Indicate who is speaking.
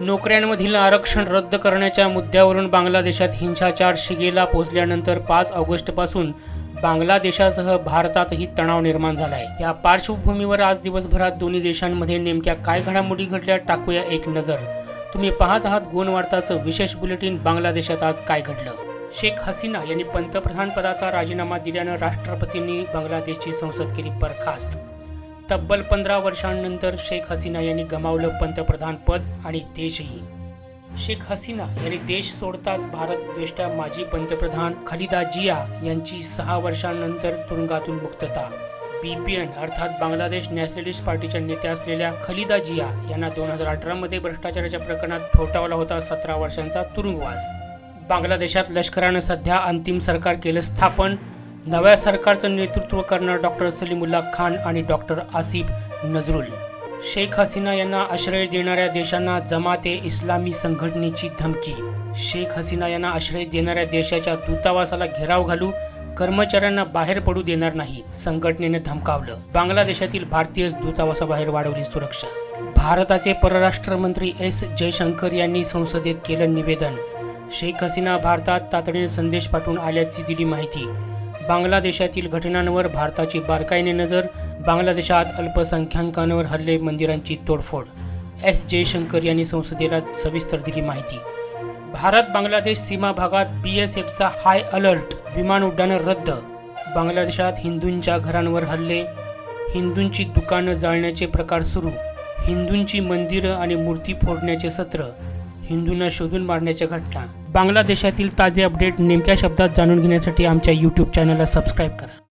Speaker 1: नोकऱ्यांमधील आरक्षण रद्द करण्याच्या मुद्द्यावरून बांगलादेशात हिंसाचार शिगेला पोहोचल्यानंतर पाच ऑगस्टपासून बांगलादेशासह भारतातही तणाव निर्माण झाला आहे या पार्श्वभूमीवर आज दिवसभरात दोन्ही देशांमध्ये नेमक्या काय घडामोडी घडल्या टाकूया एक नजर. तुम्ही पाहत आहात गोनवार्ताचं विशेष बुलेटिन बांगलादेशात आज काय घडलं? शेख हसीना यांनी पंतप्रधान पदाचा राजीनामा दिल्यानं राष्ट्रपतींनी बांगलादेशची संसद केली बरखास्त. तब्बल पंधरा वर्षांनंतर शेख हसीना यांनी गमावलं पंतप्रधान पद आणि देशही. शेख हसीना यांनी देश सोडताच भारत द्वेष्टा माजी पंतप्रधान खलिदा जिया यांची सहा वर्षांनंतर तुरुंगातून मुक्तता. बीपीएन अर्थात बांगलादेश नॅशनलिस्ट पार्टीच्या नेत्या असलेल्या खलिदा जिया यांना दोन हजार अठरामध्ये भ्रष्टाचाराच्या प्रकरणात ठोठावला होता सतरा वर्षांचा तुरुंगवास. बांगलादेशात लष्करानं सध्या अंतिम सरकार केलं स्थापन. नव्या सरकारचं नेतृत्व करणार डॉक्टर सलीमुल्ला खान आणि डॉक्टर आसिफ नजरुल. शेख हसीना यांना आश्रय देणाऱ्या देशांना जमाते इस्लामी संघटनेची धमकी. शेख हसीना यांना आश्रय देणाऱ्या देशाच्या दूतावासाला घेराव घालू कर्मचाऱ्यांना बाहेर पडू देणार नाही संघटनेने धमकावलं. बांगलादेशातील भारतीय दूतावासाबाहेर वाढवली सुरक्षा. भारताचे परराष्ट्र मंत्री एस जयशंकर यांनी संसदेत केलं निवेदन. शेख हसीना भारतात तातडीने संदेश पाठवून आल्याची दिली माहिती. बांगलादेशातील घटनांवर भारताची बारकाईने नजर बांगलादेशात अल्पसंख्याकांवर हल्ले मंदिरांची तोडफोड. एस. जयशंकर यांनी संसदेला सविस्तर दिली माहिती. भारत बांगलादेश सीमा भागात बी एस एफचा हाय अलर्ट विमान उड्डाणं रद्द. बांगलादेशात हिंदूंच्या घरांवर हल्ले. हिंदूंची दुकानं जाळण्याचे प्रकार सुरू. हिंदूंची मंदिरं आणि मूर्ती फोडण्याचे सत्र. हिंदूंना शोधून मारण्याच्या घटना. बांगलादेशातील ताजे अपडेट नेमक्या शब्दात जाणून घेण्यासाठी आमच्या यूट्यूब चॅनलला सबस्क्राईब करा.